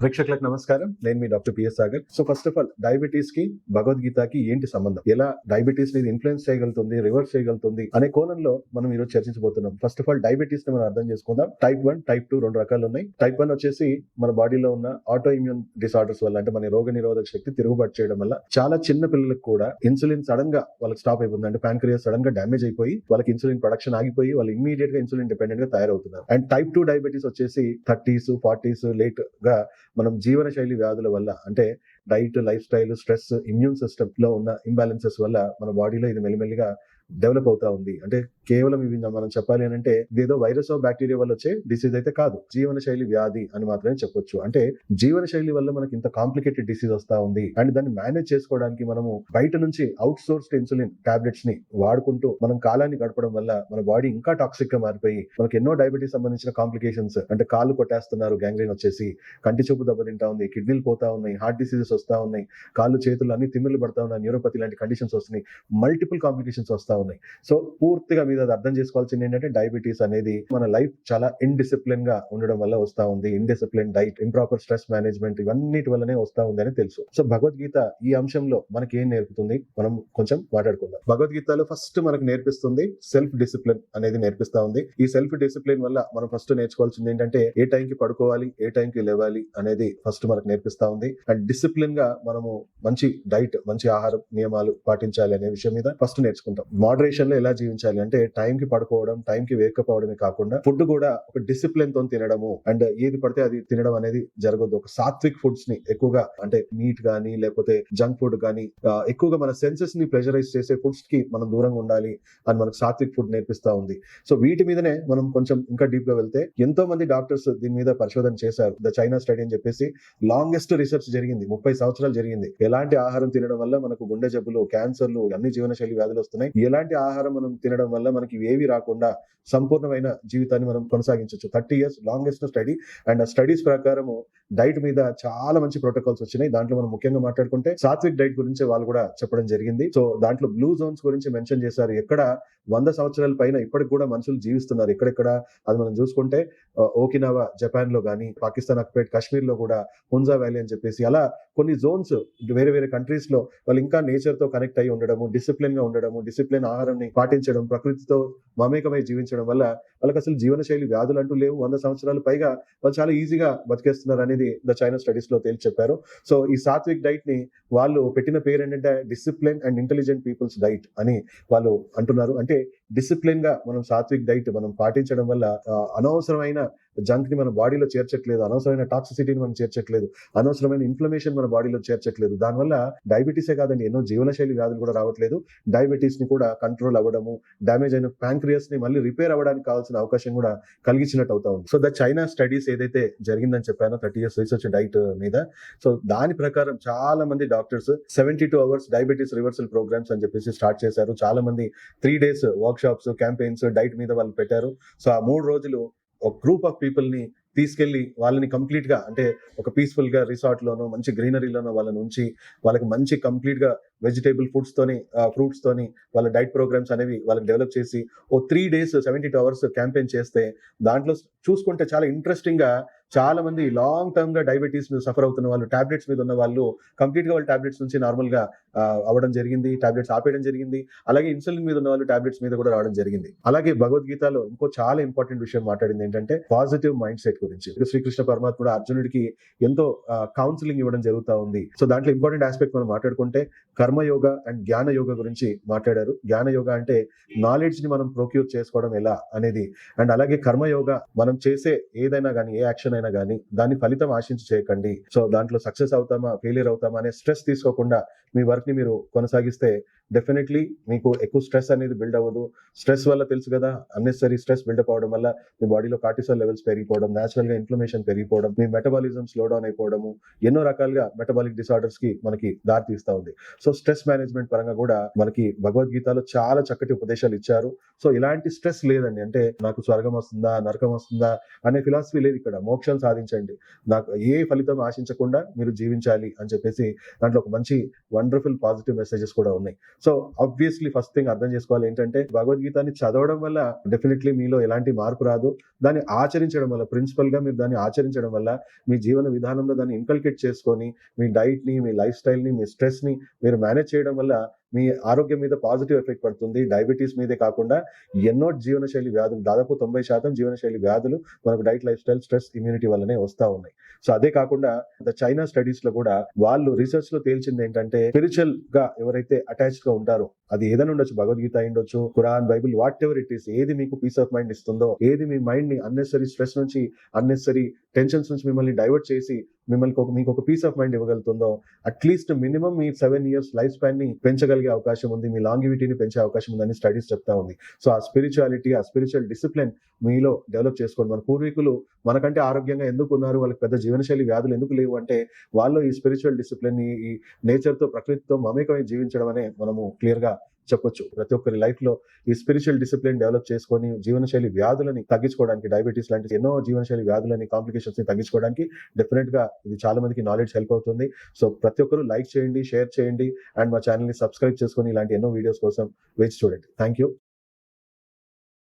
ప్రేక్షకులకు నమస్కారం. నేను మీ doctor P S Sagar. So first of all డయాబెటీస్కి భగవద్గీతకి ఏంటి సంబంధం? ఎలా డయాబెటీస్ని ఇన్ఫ్లుయెన్స్ చేయగలుగుతుంది రివర్స్ చేయగలుగుతుంది అనే కోణంలో మనం ఈరోజు చర్చించబోతున్నాం. ఫస్ట్ ఆఫ్ ఆల్ డయాబెటీస్ని మనం అర్థం చేసుకుందాం. టైప్ వన్ టైప్ టూ రెండు రకాలు ఉన్నాయి. టైప్ వన్ వచ్చేసి మన బాడీలో ఉన్న ఆటో ఇమ్యూన్ డిసార్డర్స్ వల్ల అంటే మన రోగ నిరోధక శక్తి తిరుగుబాటు చేయడం వల్ల చాలా చిన్న పిల్లలకు కూడా ఇన్సులిన్ సడన్గా వాళ్ళకి స్టాప్ అయిపోతుంది. అంటే ప్యాంక్రియాస్ సడన్గా డ్యామేజ్ అయిపోయి వాళ్ళకి ఇన్సులిన్ ప్రొడక్షన్ ఆగిపోయి వాళ్ళు ఇమీడియట్గా ఇన్సులిన్ డిపెండెంట్గా తయారవుతున్నారు. అండ్ టైప్ టూ డయాబెటీస్ వచ్చేసి థర్టీస్ ఫార్టీస్ లేట్గా మనం జీవన శైలి వ్యాధుల వల్ల అంటే diet lifestyle stress immune సిస్టమ్లో ఉన్న ఇంబ్యాలెన్సెస్ వల్ల మన బాడీలో ఇది మెల్లిమెల్లిగా డెవలప్ అవుతా ఉంది. అంటే కేవలం ఇవి మనం చెప్పాలి అని అంటే ఇదేదో వైరస్ ఆఫ్ బ్యాక్టీరియా వల్ల వచ్చే డిసీజ్ అయితే కాదు. జీవన శైలి వ్యాధి అని మాత్రమే చెప్పొచ్చు. అంటే జీవన శైలి వల్ల మనకి ఇంత కాంప్లికేటెడ్ డిసీజ్ వస్తా ఉంది. అండ్ దాన్ని మేనేజ్ చేసుకోవడానికి మనము బయట నుంచి అవుట్ సోర్స్డ్ ఇన్సులిన్ టాబ్లెట్స్ని వాడుకుంటూ మనం కాలాన్ని గడపడం వల్ల మన బాడీ ఇంకా టాక్సిక్గా మారిపోయి మనకి ఎన్నో డయాబెటీస్ సంబంధించిన కాంప్లికేషన్స్ అంటే కాళ్ళు కొట్టేస్తున్నారు గ్యాంగ్రీన్ వచ్చేసి కంటి చూపు దెబ్బతింటా ఉంది కిడ్నీలు పోతా ఉన్నాయి హార్ట్ డిసీజెస్ వస్తా ఉన్నాయి కాళ్ళు చేతులు అన్ని తిమ్మిర్లు పడతా ఉన్నాయి న్యూరోపతి లాంటి కండిషన్స్ వస్తున్నాయి మల్టిపుల్ కాంప్లికేషన్స్ వస్తా ఉన్నాయి. సో పూర్తిగా మీద అది అర్థం చేసుకోవాల్సింది ఏంటంటే డయాబెటీస్ అనేది మన లైఫ్ చాలా ఇన్డిసిప్లిన్గా ఉండడం వల్ల వస్తా ఉంది. Indiscipline diet improper stress management ఇవన్నిటి వల్లనే వస్తా ఉంది అని తెలుసు. సో భగవద్గీత ఈ అంశంలో మనకి ఏం నేర్పుతుంది? మనం కొంచెం మాట్లాడుకుందాం. భగవద్గీతలో ఫస్ట్ మనకు నేర్పిస్తుంది సెల్ఫ్ డిసిప్లిన్ అనేది నేర్పిస్తా ఉంది. ఈ సెల్ఫ్ డిసిప్లిన్ వల్ల మనం ఫస్ట్ నేర్చుకోవాల్సింది ఏంటంటే ఏ టైంకి పడుకోవాలి ఏ టైంకి లేవాలి అనేది ఫస్ట్ మనకు నేర్పిస్తా ఉంది. అండ్ డిసిప్లిన్గా మనము మంచి డైట్ మంచి ఆహారం నియమాలు పాటించాలి అనే విషయం మీద ఫస్ట్ నేర్చుకుంటాం. మోడరేషన్లో ఎలా జీవించాలి అంటే టైం కి పడుకోవడం టైం కి వేకపోవడమే కాకుండా ఫుడ్ కూడా ఒక డిసిప్లిన్తో తినడము. అండ్ ఏది పడితే అది తినడం అనేది జరగదు ఒక సాత్విక్ ఫుడ్స్ని ఎక్కువగా అంటే మీట్ గానీ లేకపోతే జంక్ ఫుడ్ కానీ ఎక్కువగా మన సెన్సెస్ని ప్రెజరైజ్ చేసే ఫుడ్స్కి మనం దూరంగా ఉండాలి అని మనకు సాత్విక్ ఫుడ్ నేర్పిస్తా ఉంది. సో వీటి మీదనే మనం కొంచెం ఇంకా డీప్గా వెళ్తే ఎంతో మంది డాక్టర్స్ దీని మీద పరిశోధన చేశారు. ద చైనా స్టడీ అని చెప్పేసి లాంగెస్ట్ రీసెర్చ్ జరిగింది. ముప్పై సంవత్సరాలు జరిగింది. ఎలాంటి ఆహారం తినడం వల్ల మనకు గుండె జబ్బులు క్యాన్సర్లు అన్ని జీవనశైలి వ్యాధులు వస్తున్నాయి. ఎలాంటి ఆహారం మనం తినడం వల్ల మనకి ఏవి రాకుండా సంపూర్ణమైన జీవితాన్ని మనం కొనసాగించవచ్చు thirty years longest study and ఆ స్టడీస్ ప్రకారము డైట్ మీద చాలా మంచి ప్రోటోకాల్స్ వచ్చినాయి. దాంట్లో మనం ముఖ్యంగా మాట్లాడుకుంటే సాత్విక్ డైట్ గురించి వాళ్ళు కూడా చెప్పడం జరిగింది. సో దాంట్లో బ్లూ జోన్స్ గురించి మెన్షన్ చేశారు. ఎక్కడ వంద సంవత్సరాల పైన ఇప్పటికి కూడా మనుషులు జీవిస్తున్నారు. ఎక్కడెక్కడ అది మనం చూసుకుంటే ఓకినావా జపాన్లో కానీ పాకిస్తాన్ అక్పేట్ కాశ్మీర్లో కూడా హుంజా వ్యాలీ అని చెప్పేసి అలా కొన్ని జోన్స్ వేరే వేరే కంట్రీస్లో వాళ్ళు ఇంకా నేచర్తో కనెక్ట్ అయి ఉండడము డిసిప్లిన్గా ఉండడము డిసిప్లిన్ ఆహారాన్ని పాటించడం ప్రకృతి ప్రకృతితో మమేకమై జీవించడం వల్ల వాళ్ళకి అసలు జీవనశైలి వ్యాధులు అంటూ లేవు. వంద సంవత్సరాలు పైగా వాళ్ళు చాలా ఈజీగా బతికేస్తున్నారు అనేది ద చైనా స్టడీస్లో తేల్చి చెప్పారు సో ఈ సాత్విక్ డైట్ని వాళ్ళు పెట్టిన పేరు ఏంటంటే discipline and intelligent peoples diet అని వాళ్ళు అంటున్నారు. అంటే డిసిప్లిన్గా మనం సాత్విక్ డైట్ మనం పాటించడం వల్ల అనవసరమైన జంక్ని మన బాడీలో చేర్చట్లేదు. అనవసరమైన టాక్సిసిటీని మనం చేర్చట్లేదు. అనవసరమైన ఇన్ఫ్లమేషన్ మన బాడీలో చేర్చట్లేదు. దానివల్ల డయాబెటీసే కాదండి ఎన్నో జీవనశైలి వ్యాధులు కూడా రావట్లేదు. డయాబెటీస్ని కూడా కంట్రోల్ అవ్వడము డ్యామేజ్ అయిన ప్యాంక్రియాస్ని మళ్ళీ రిపేర్ అవ్వడానికి కావాల్సిన అవకాశం కూడా కలిగించినట్టు అవుతా ఉంది. సో ద చైనా స్టడీస్ ఏదైతే జరిగిందని చెప్పానో థర్టీ ఇయర్స్ రీసెర్చ్ డైట్ మీద సో దాని ప్రకారం చాలా మంది doctors seventy two hours diabetes reversal programmes అని చెప్పేసి స్టార్ట్ చేశారు. చాలా మంది three days workshops campaigns diet మీద వాళ్ళు పెట్టారు. సో ఆ మూడు రోజులు ఒక గ్రూప్ ఆఫ్ పీపుల్ని తీసుకెళ్ళి వాళ్ళని కంప్లీట్గా అంటే ఒక పీస్ఫుల్గా రిసార్ట్లోనో మంచి గ్రీనరీలోనో వాళ్ళని ఉంచి వాళ్ళకి మంచి కంప్లీట్గా వెజిటేబుల్ ఫుడ్స్తోని ఫ్రూట్స్తోని వాళ్ళ డైట్ ప్రోగ్రామ్స్ అనేవి వాళ్ళకి డెవలప్ చేసి ఓ three days seventy two hours campaign చేస్తే దాంట్లో చూసుకుంటే చాలా ఇంట్రెస్టింగ్గా చాలా మంది లాంగ్ టర్మ్గా డయాబెటీస్ మీద సఫర్ అవుతున్న వాళ్ళు టాబ్లెట్స్ మీద ఉన్న వాళ్ళు కంప్లీట్గా వాళ్ళ టాబ్లెట్స్ నుంచి నార్మల్గా అవ్వడం జరిగింది టాబ్లెట్స్ ఆపేయడం జరిగింది. అలాగే ఇన్సులిన్ మీద ఉన్న వాళ్ళు టాబ్లెట్స్ మీద కూడా రావడం జరిగింది. అలాగే భగవద్గీతలో ఇంకో చాలా ఇంపార్టెంట్ విషయం మాట్లాడింది ఏంటంటే పాజిటివ్ మైండ్ సెట్ గురించి. శ్రీకృష్ణ పరమాత్ముడు అర్జునుడికి ఎంతో కౌన్సిలింగ్ ఇవ్వడం జరుగుతా ఉంది. సో దాంట్లో ఇంపార్టెంట్ ఆస్పెక్ట్ మనం మాట్లాడుకుంటే కర్మయోగ అండ్ జ్ఞాన యోగ గురించి మాట్లాడారు. జ్ఞాన యోగ అంటే నాలెడ్జ్ని మనం ప్రొక్యూర్ చేసుకోవడం ఎలా అనేది. అండ్ అలాగే కర్మయోగ మనం చేసే ఏదైనా కానీ ఏ యాక్షన్ అయినా కానీ దాని ఫలితం ఆశించి చేయకండి. సో దాంట్లో సక్సెస్ అవుతామా ఫెయిలియర్ అవుతామా అనే స్ట్రెస్ తీసుకోకుండా మీ వర్క్ మీరు కొనసాగిస్తే డెఫినెట్లీ మీకు ఎక్కువ స్ట్రెస్ అనేది బిల్డ్ అవ్వదు. స్ట్రెస్ వల్ల తెలుసు కదా అన్నెసరీ స్ట్రెస్ బిల్డప్ అవడం వల్ల మీ బాడీలో కార్టిసోల్ లెవెల్స్ పెరిగిపోవడం నేచురల్గా ఇన్ఫ్లమేషన్ పెరిగిపోవడం మీ మెటబాలిజం స్లో డౌన్ అయిపోవడము ఎన్నో రకాలుగా మెటబాలిక్ డిసార్డర్స్కి మనకి దారి తీస్తా ఉంది. సో స్ట్రెస్ మేనేజ్మెంట్ పరంగా కూడా మనకి భగవద్గీతలో చాలా చక్కటి ఉపదేశాలు ఇచ్చారు. సో ఇలాంటి స్ట్రెస్ లేదండి. అంటే నాకు స్వర్గం వస్తుందా నరకం వస్తుందా అనే ఫిలాసఫీ లేదు ఇక్కడ. మోక్షం సాధించండి. నాకు ఏ ఫలితం ఆశించకుండా మీరు జీవించాలి అని చెప్పేసి దాంట్లో ఒక మంచి వండర్ఫుల్ పాజిటివ్ మెసేజెస్ కూడా ఉన్నాయి. సో ఆబ్వియస్లీ ఫస్ట్ థింగ్ అర్థం చేసుకోవాలి ఏంటంటే భగవద్గీతని చదవడం వల్ల డెఫినెట్లీ మీలో ఎలాంటి మార్పు రాదు. దాన్ని ఆచరించడం వల్ల ప్రిన్సిపల్గా మీరు దాన్ని ఆచరించడం వల్ల మీ జీవన విధానంలో దాన్ని ఇన్కల్కేట్ చేసుకొని మీ డైట్ని మీ లైఫ్ స్టైల్ని మీ స్ట్రెస్ని మీరు మేనేజ్ చేయడం వల్ల మీ ఆరోగ్యం మీద పాజిటివ్ ఎఫెక్ట్ పడుతుంది. డయాబెటీస్ మీదే కాకుండా ఎన్నో జీవనశైలి వ్యాధులు దాదాపు తొంభై శాతం జీవనశైలి వ్యాధులు మనకు diet lifestyle stress immunity వల్లనే వస్తా ఉన్నాయి. సో అదే కాకుండా ద చైనా స్టడీస్లో కూడా వాళ్ళు రీసెర్చ్లో తేల్చింది ఏంటంటే స్పిరిచువల్గా ఎవరైతే అటాచ్డ్గా ఉంటారో అది ఏదైనా ఉండొచ్చు భగవద్గీత అయి ఉండొచ్చు Quran Bible whatever it is ఏది మీకు పీస్ ఆఫ్ మైండ్ ఇస్తుందో ఏది మీ మైండ్ని అన్నెసరీ స్ట్రెస్ నుంచి అన్నెసరీ టెన్షన్స్ నుంచి మిమ్మల్ని డైవర్ట్ చేసి మిమ్మల్ని ఒక మీకు ఒక పీస్ ఆఫ్ మైండ్ ఇవ్వగలుగుతుందో అట్లీస్ట్ మినిమం మీ సెవెన్ ఇయర్స్ లైఫ్ స్పాన్ని పెంచగలిగే అవకాశం ఉంది మీ లాంగివిటీని పెంచే అవకాశం ఉందని స్టడీస్ చెప్తా ఉంది. సో ఆ స్పిరిచువాలిటీ ఆ స్పిరిచువల్ డిసిప్లిన్ మీలో డెవలప్ చేసుకోండి. మన పూర్వీకులు మనకంటే ఆరోగ్యంగా ఎందుకు ఉన్నారు? వాళ్ళకి పెద్ద జీవనశైలి వ్యాధులు ఎందుకు లేవు అంటే వాళ్ళు ఈ స్పిరిచువల్ డిసిప్లిన్ ఈ నేచర్తో ప్రకృతితో మమేకమై జీవించడం అనే మనము క్లియర్గా చెప్పొచ్చు. ప్రతి ఒక్కరి లైఫ్లో ఈ స్పిరిచువల్ డిసిప్లిన్ డెవలప్ చేసుకొని జీవనశైలి వ్యాధులని తగ్గించుకోవడానికి డయాబెటీస్ లాంటి ఎన్నో జీవనశైలి వ్యాధులని కాంప్లికేషన్స్ని తగ్గించుకోవడానికి డెఫినెట్గా ఇది చాలా మందికి నాలెడ్జ్ హెల్ప్ అవుతుంది. సో ప్రతి ఒక్కరు లైక్ చేయండి షేర్ చేయండి అండ్ మా ఛానల్ని సబ్స్క్రైబ్ చేసుకొని ఇలాంటి ఎన్నో వీడియోస్ కోసం వేచి చూడండి. Thank you